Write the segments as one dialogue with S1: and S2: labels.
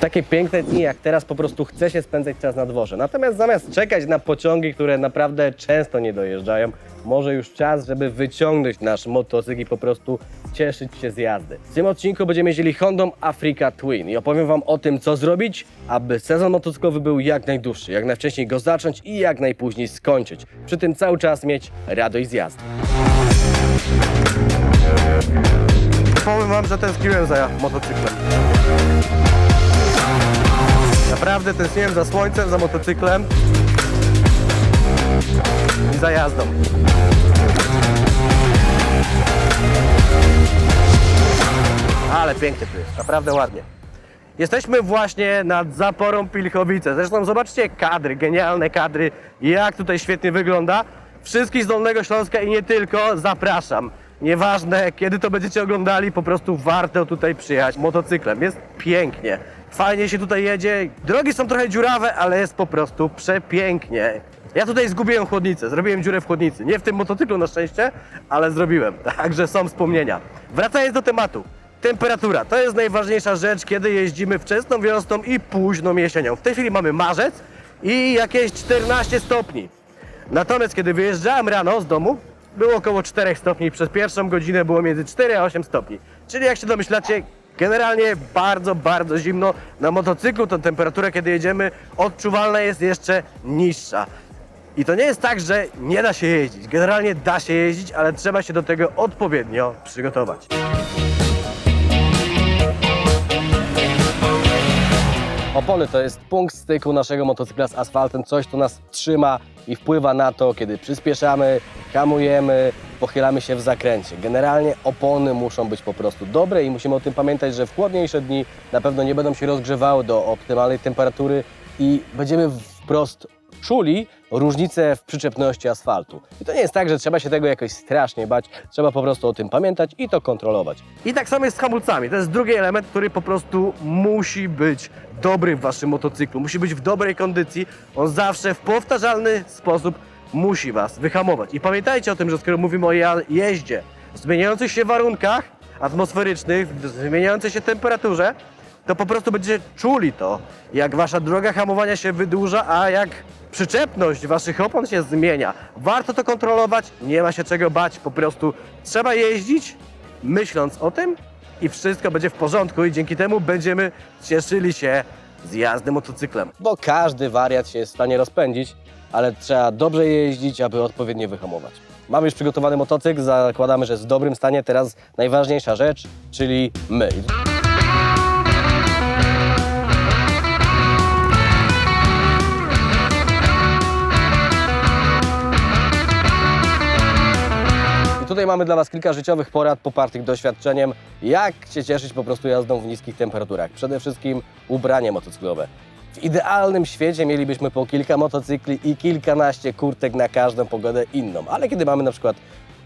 S1: Takie piękne dni jak teraz po prostu chce się spędzać czas na dworze. Natomiast zamiast czekać na pociągi, które naprawdę często nie dojeżdżają, może już czas, żeby wyciągnąć nasz motocykl i po prostu cieszyć się z jazdy. W tym odcinku będziemy jeździli Hondą Africa Twin i opowiem Wam o tym, co zrobić, aby sezon motocyklowy był jak najdłuższy, jak najwcześniej go zacząć i jak najpóźniej skończyć. Przy tym cały czas mieć radość z jazdy. Powiem Wam, że tęskniłem za motocyklem. Naprawdę tęskniłem za słońcem, za motocyklem i za jazdą. Ale pięknie tu jest, naprawdę ładnie. Jesteśmy właśnie nad zaporą Pilchowice. Zresztą zobaczcie kadry, genialne kadry, jak tutaj świetnie wygląda. Wszystkich z Dolnego Śląska i nie tylko zapraszam. Nieważne kiedy to będziecie oglądali, po prostu warto tutaj przyjechać motocyklem. Jest pięknie. Fajnie się tutaj jedzie. Drogi są trochę dziurawe, ale jest po prostu przepięknie. Ja tutaj zgubiłem chłodnicę, zrobiłem dziurę w chłodnicy. Nie w tym motocyklu na szczęście, ale zrobiłem. Także są wspomnienia. Wracając do tematu. Temperatura to jest najważniejsza rzecz, kiedy jeździmy wczesną wiosną i późną jesienią. W tej chwili mamy marzec i jakieś 14 stopni. Natomiast kiedy wyjeżdżałem rano z domu, było około 4 stopni. Przez pierwszą godzinę było między 4 a 8 stopni. Czyli jak się domyślacie, generalnie bardzo, bardzo zimno. Na motocyklu to temperatura, kiedy jedziemy, odczuwalna jest jeszcze niższa. I to nie jest tak, że nie da się jeździć. Generalnie da się jeździć, ale trzeba się do tego odpowiednio przygotować. Opony to jest punkt styku naszego motocykla z asfaltem, coś co nas trzyma i wpływa na to, kiedy przyspieszamy, hamujemy, pochylamy się w zakręcie. Generalnie opony muszą być po prostu dobre i musimy o tym pamiętać, że w chłodniejsze dni na pewno nie będą się rozgrzewały do optymalnej temperatury i będziemy wprost czuli różnicę w przyczepności asfaltu. I to nie jest tak, że trzeba się tego jakoś strasznie bać, trzeba po prostu o tym pamiętać i to kontrolować. I tak samo jest z hamulcami. To jest drugi element, który po prostu musi być dobry w waszym motocyklu, musi być w dobrej kondycji. On zawsze w powtarzalny sposób musi was wyhamować. I pamiętajcie o tym, że skoro mówimy o jeździe w zmieniających się warunkach atmosferycznych, w zmieniającej się temperaturze, to po prostu będziecie czuli to, jak wasza droga hamowania się wydłuża, a jak przyczepność waszych opon się zmienia. Warto to kontrolować, nie ma się czego bać, po prostu trzeba jeździć, myśląc o tym i wszystko będzie w porządku i dzięki temu będziemy cieszyli się z jazdy motocyklem. Bo każdy wariat się jest w stanie rozpędzić, ale trzeba dobrze jeździć, aby odpowiednio wyhamować. Mamy już przygotowany motocykl, zakładamy, że jest w dobrym stanie. Teraz najważniejsza rzecz, czyli my. Tutaj mamy dla Was kilka życiowych porad popartych doświadczeniem, jak się cieszyć po prostu jazdą w niskich temperaturach. Przede wszystkim ubranie motocyklowe. W idealnym świecie mielibyśmy po kilka motocykli i kilkanaście kurtek na każdą pogodę inną, ale kiedy mamy na przykład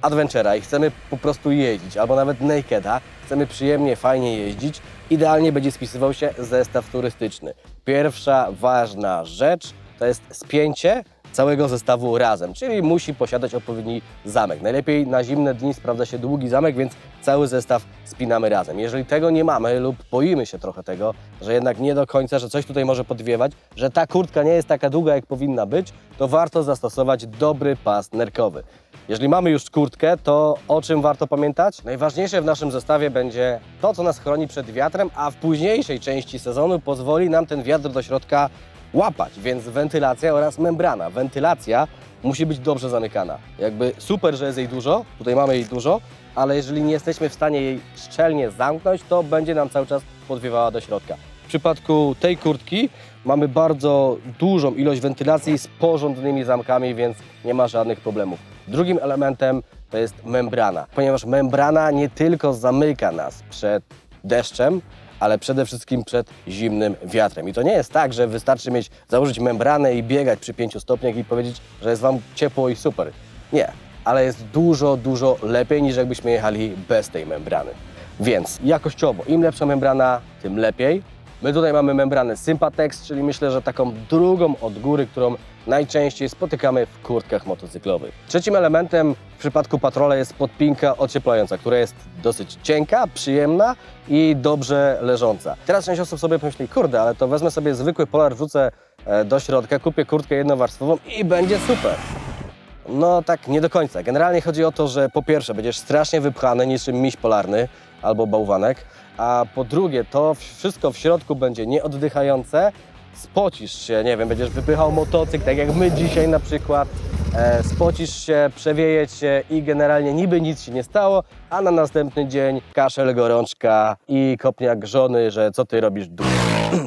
S1: Adventure'a i chcemy po prostu jeździć, albo nawet Nakeda, chcemy przyjemnie, fajnie jeździć, idealnie będzie spisywał się zestaw turystyczny. Pierwsza ważna rzecz to jest spięcie całego zestawu razem, czyli musi posiadać odpowiedni zamek. Najlepiej na zimne dni sprawdza się długi zamek, więc cały zestaw spinamy razem. Jeżeli tego nie mamy lub boimy się trochę tego, że jednak nie do końca, że coś tutaj może podwiewać, że ta kurtka nie jest taka długa, jak powinna być, to warto zastosować dobry pas nerkowy. Jeżeli mamy już kurtkę, to o czym warto pamiętać? Najważniejsze w naszym zestawie będzie to, co nas chroni przed wiatrem, a w późniejszej części sezonu pozwoli nam ten wiatr do środka łapać, więc wentylacja oraz membrana. Wentylacja musi być dobrze zamykana. Jakby super, że jest jej dużo, tutaj mamy jej dużo, ale jeżeli nie jesteśmy w stanie jej szczelnie zamknąć, to będzie nam cały czas podwiewała do środka. W przypadku tej kurtki mamy bardzo dużą ilość wentylacji z porządnymi zamkami, więc nie ma żadnych problemów. Drugim elementem to jest membrana, ponieważ membrana nie tylko zamyka nas przed deszczem, ale przede wszystkim przed zimnym wiatrem. I to nie jest tak, że wystarczy mieć, założyć membranę i biegać przy 5 stopniach i powiedzieć, że jest Wam ciepło i super. Nie, ale jest dużo, dużo lepiej niż jakbyśmy jechali bez tej membrany. Więc jakościowo, im lepsza membrana, tym lepiej. My tutaj mamy membranę Sympatex, czyli myślę, że taką drugą od góry, którą najczęściej spotykamy w kurtkach motocyklowych. Trzecim elementem w przypadku patrola jest podpinka ocieplająca, która jest dosyć cienka, przyjemna i dobrze leżąca. Teraz część osób sobie pomyśli, kurde, ale to wezmę sobie zwykły polar, wrzucę e, do środka, kupię kurtkę jednowarstwową i będzie super. No tak nie do końca. Generalnie chodzi o to, że po pierwsze będziesz strasznie wypchany niczym miś polarny albo bałwanek, a po drugie to wszystko w środku będzie nieoddychające, spocisz się, nie wiem, będziesz wypychał motocykl, tak jak my dzisiaj na przykład, e, spocisz się, przewieje cię i generalnie niby nic się nie stało, a na następny dzień kaszel, gorączka i kopniak żony, że co ty robisz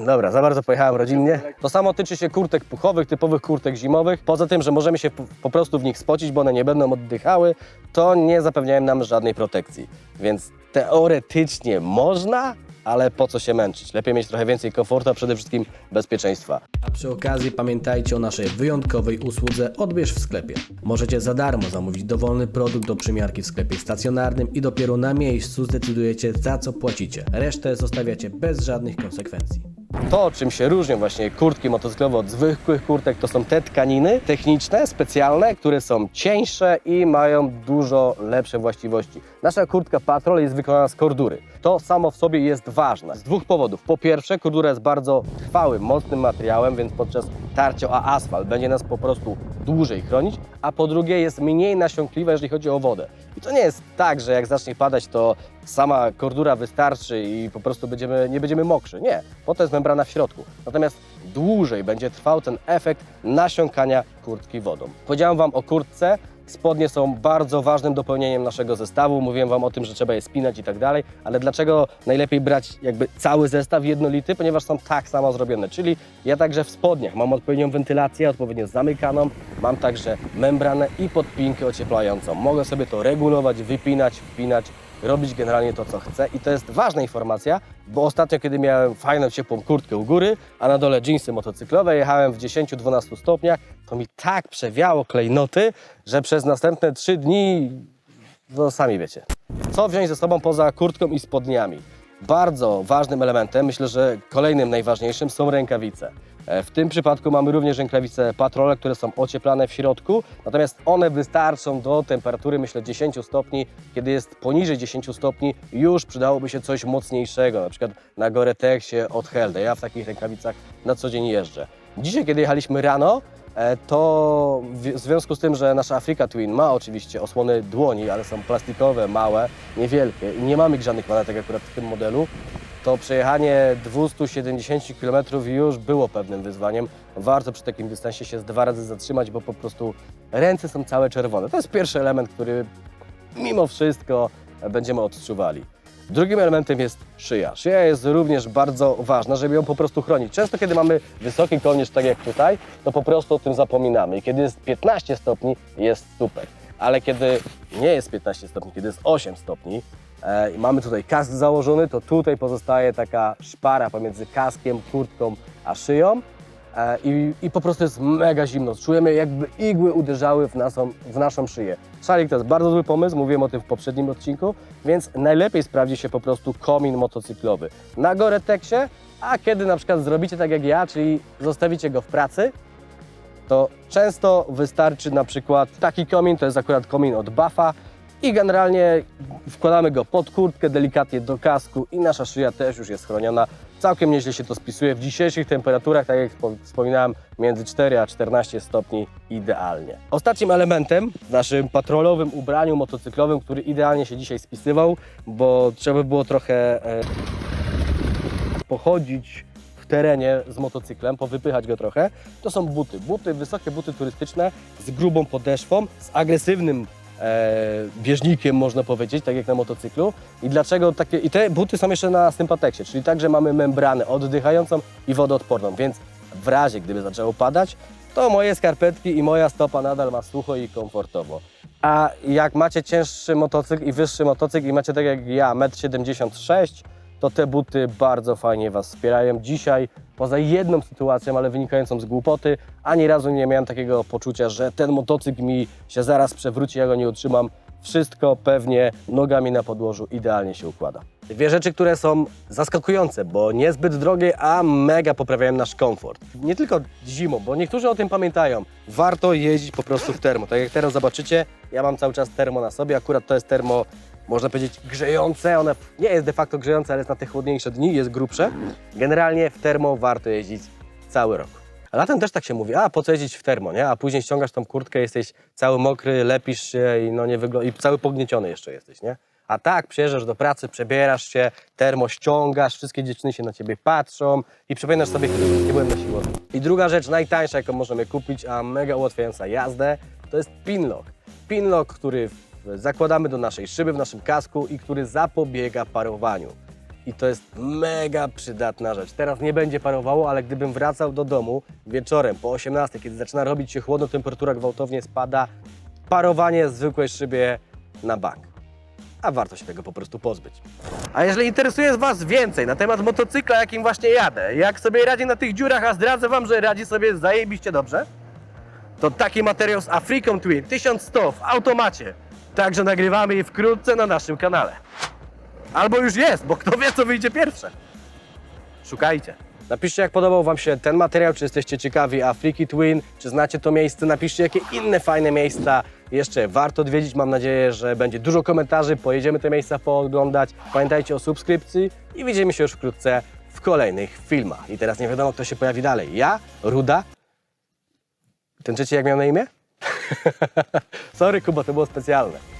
S1: Dobra, za bardzo pojechałem rodzinnie. To samo tyczy się kurtek puchowych, typowych kurtek zimowych. Poza tym, że możemy się po, prostu w nich spocić, bo one nie będą oddychały, to nie zapewniają nam żadnej protekcji. Więc teoretycznie można, ale po co się męczyć? Lepiej mieć trochę więcej komfortu, a przede wszystkim bezpieczeństwa.
S2: A przy okazji pamiętajcie o naszej wyjątkowej usłudze Odbierz w sklepie. Możecie za darmo zamówić dowolny produkt do przymiarki w sklepie stacjonarnym i dopiero na miejscu zdecydujecie za co płacicie. Resztę zostawiacie bez żadnych konsekwencji.
S1: To, czym się różnią właśnie kurtki motocyklowe od zwykłych kurtek, to są te tkaniny techniczne, specjalne, które są cieńsze i mają dużo lepsze właściwości. Nasza kurtka Patrol jest wykonana z kordury. To samo w sobie jest ważne z dwóch powodów. Po pierwsze, kordura jest bardzo trwałym, mocnym materiałem, więc podczas tarcia o asfalt będzie nas po prostu dłużej chronić, a po drugie jest mniej nasiąkliwa, jeżeli chodzi o wodę. I to nie jest tak, że jak zacznie padać, to sama kordura wystarczy i po prostu będziemy, nie będziemy mokrzy. Nie, po to jest membrana w środku. Natomiast dłużej będzie trwał ten efekt nasiąkania kurtki wodą. Powiedziałem Wam o kurtce. Spodnie są bardzo ważnym dopełnieniem naszego zestawu. Mówiłem Wam o tym, że trzeba je spinać i tak dalej, ale dlaczego najlepiej brać jakby cały zestaw jednolity? Ponieważ są tak samo zrobione. Czyli ja także w spodniach mam odpowiednią wentylację, odpowiednio zamykaną, mam także membranę i podpinkę ocieplającą. Mogę sobie to regulować, wypinać, wpinać, robić generalnie to, co chcę. I to jest ważna informacja, bo ostatnio, kiedy miałem fajną, ciepłą kurtkę u góry, a na dole dżinsy motocyklowe, jechałem w 10-12 stopniach, to mi tak przewiało klejnoty, że przez następne 3 dni, no sami wiecie. Co wziąć ze sobą poza kurtką i spodniami? Bardzo ważnym elementem, myślę, że kolejnym najważniejszym są rękawice. E, W tym przypadku mamy również rękawice patrole, które są ocieplane w środku, natomiast one wystarczą do temperatury, myślę, 10 stopni. Kiedy jest poniżej 10 stopni, już przydałoby się coś mocniejszego, na przykład na Gore-Texie od Helde. Ja w takich rękawicach na co dzień jeżdżę. Dzisiaj, kiedy jechaliśmy rano, e, to w związku z tym, że nasza Africa Twin ma oczywiście osłony dłoni, ale są plastikowe, małe, niewielkie i nie mamy grzanych maletek akurat w tym modelu, to przejechanie 270 km już było pewnym wyzwaniem. Warto przy takim dystansie się z dwa razy zatrzymać, bo po prostu ręce są całe czerwone. To jest pierwszy element, który mimo wszystko będziemy odczuwali. Drugim elementem jest szyja. Szyja jest również bardzo ważna, żeby ją po prostu chronić. Często, kiedy mamy wysoki kołnierz, tak jak tutaj, to po prostu o tym zapominamy. I kiedy jest 15 stopni, jest super. Ale kiedy nie jest 15 stopni, kiedy jest 8 stopni i mamy tutaj kask założony, to tutaj pozostaje taka szpara pomiędzy kaskiem, kurtką a szyją. E, I, I po prostu jest mega zimno. Czujemy jakby igły uderzały w naszą, w naszą szyję. Szalik to jest bardzo zły pomysł, mówiłem o tym w poprzednim odcinku, więc najlepiej sprawdzi się po prostu komin motocyklowy na Gore-Texie, a kiedy na przykład zrobicie tak jak ja, czyli zostawicie go w pracy, to często wystarczy na przykład taki komin, to jest akurat komin od Buffa i generalnie wkładamy go pod kurtkę, delikatnie do kasku i nasza szyja też już jest chroniona. Całkiem nieźle się to spisuje w dzisiejszych temperaturach, tak jak wspo- wspominałem, między 4 a 14 stopni idealnie. Ostatnim elementem w naszym patrolowym ubraniu motocyklowym, który idealnie się dzisiaj spisywał, bo trzeba było trochę e, pochodzić w terenie z motocyklem, powypychać go trochę, to są buty. Buty, wysokie buty turystyczne z grubą podeszwą, z agresywnym bieżnikiem, można powiedzieć, tak jak na motocyklu. I dlaczego takie. I te buty są jeszcze na sympateksie, czyli także mamy membranę oddychającą i wodoodporną, więc w razie gdyby zaczęło padać, to moje skarpetki i moja stopa nadal ma sucho i komfortowo. A jak macie cięższy motocykl i wyższy motocykl i macie tak jak ja 1,76 m, to te buty bardzo fajnie Was wspierają. Dzisiaj, poza jedną sytuacją, ale wynikającą z głupoty, ani razu nie miałem takiego poczucia, że ten motocykl mi się zaraz przewróci, ja go nie utrzymam. Wszystko pewnie nogami na podłożu idealnie się układa. Dwie rzeczy, które są zaskakujące, bo niezbyt drogie, a mega poprawiają nasz komfort. Nie tylko zimą, bo niektórzy o tym pamiętają. Warto jeździć po prostu w termo. Tak jak teraz zobaczycie, ja mam cały czas termo na sobie. Akurat to jest termo, można powiedzieć, grzejące. One nie jest de facto grzejące, ale jest na te chłodniejsze dni, jest grubsze. Generalnie w termo warto jeździć cały rok. A latem też tak się mówi, a po co jeździć w termo, nie? A później ściągasz tą kurtkę, jesteś cały mokry, lepisz się i no nie wygl- i cały pognieciony jeszcze jesteś, nie? A tak, przyjeżdżasz do pracy, przebierasz się, termo ściągasz, wszystkie dziewczyny się na ciebie patrzą i przypominasz sobie, nie byłem na siłowni. I druga rzecz, najtańsza, jaką możemy kupić, a mega ułatwiająca jazdę, to jest pinlock. Pinlock, który zakładamy do naszej szyby w naszym kasku i który zapobiega parowaniu. I to jest mega przydatna rzecz. Teraz nie będzie parowało, ale gdybym wracał do domu wieczorem po 18, kiedy zaczyna robić się chłodno, temperatura gwałtownie spada, parowanie zwykłej szybie na bank. A warto się tego po prostu pozbyć. A jeżeli interesuje Was więcej na temat motocykla, jakim właśnie jadę, jak sobie radzi na tych dziurach, a zdradzę Wam, że radzi sobie zajebiście dobrze, to taki materiał z Afriką Twin 1100 w automacie. Także nagrywamy je wkrótce na naszym kanale. Albo już jest, bo kto wie, co wyjdzie pierwsze. Szukajcie. Napiszcie, jak podobał Wam się ten materiał, czy jesteście ciekawi Afriki Twin, czy znacie to miejsce. Napiszcie, jakie inne fajne miejsca jeszcze warto odwiedzić. Mam nadzieję, że będzie dużo komentarzy, pojedziemy te miejsca pooglądać. Pamiętajcie o subskrypcji i widzimy się już wkrótce w kolejnych filmach. I teraz nie wiadomo, kto się pojawi dalej. Ja, Ruda. Ten trzeci jak miał na imię? Sorry, Kuba, to było specjalne.